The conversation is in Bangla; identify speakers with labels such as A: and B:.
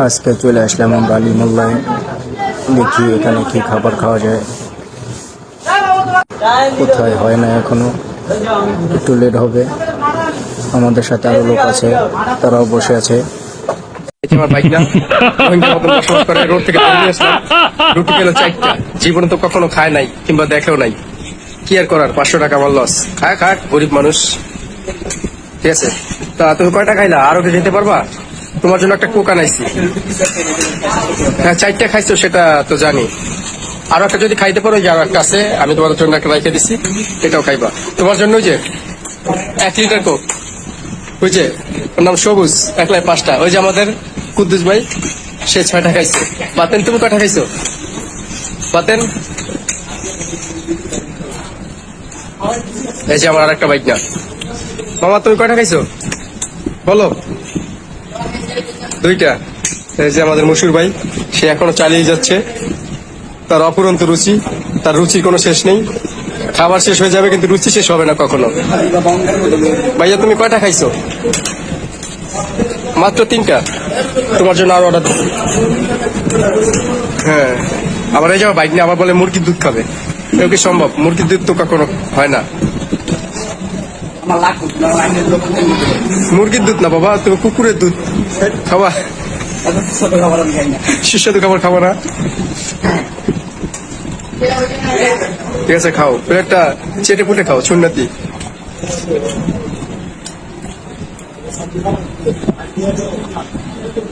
A: আজকে চলে আসলাম আমরা আলী মোল্লায় দেখি এখানে কি খাবার খাওয়া যায়। কোথায় হয় না এখনও। একটু লেট হবে। আমাদের সাথে আরও লোক আছে, তারাও বসে আছে।
B: জীবনে তো কখনো খায় নাই, কিংবা দেখেও নাই। কি আর করার? পাঁচশো টাকা আমার লস খায়, খাক, গরিব মানুষ। ঠিক আছে। তা তুমি কয়টা খাইলা? আরও যেতে পারবা? তোমার জন্য একটা কোক আনাইছি। হ্যাঁ চারটা খাইছো, সেটা তো জানি। আরও একটা যদি খাইতে পারো আরও একটা আছে, আমি তোমার জন্য একটা রাইখে দিছি, এটাও খাইবা। তোমার জন্য ওই যে এক লিটার কোক। যে, ওর নাম সবুজ একলাই পাঁচটা। ওই যে আমাদের কুদ্দুস ভাই, সে ছয়টা খাইছে। বাতেন, তুমি কয়টা খাইছো? বাতেন? এই যে আমার আর একটা বাইক না মামা, তুমি কয়টা খাইছো? বলো। দুইটা। এই যে আমাদের মশুর ভাই, সে এখনও চালিয়ে যাচ্ছে। তার অপুরন্ত রুচি, তার রুচির কোনো শেষ নেই। খাবার শেষ হয়ে যাবে কিন্তু রুচি শেষ হবে না কখনো। ভাইয়া, তুমি কয়টা খাইছো? মাত্র তিনটা। তোমার জন্য আরও অর্ডার হ্যাঁ। আবার এই যাওয়া বাইক নিয়ে আবার বলে মুরগির দুধ খাবে। এও কি সম্ভব? মুরগির দুধ তো কখনো হয় না। মুরগির দুধ না বাবা, তুমি কুকুরের দুধ। খাবা সুস্বাদু খাবার খাব না। ঠিক আছে খাও। একটা চেটে পুটে খাও সুন্নতি।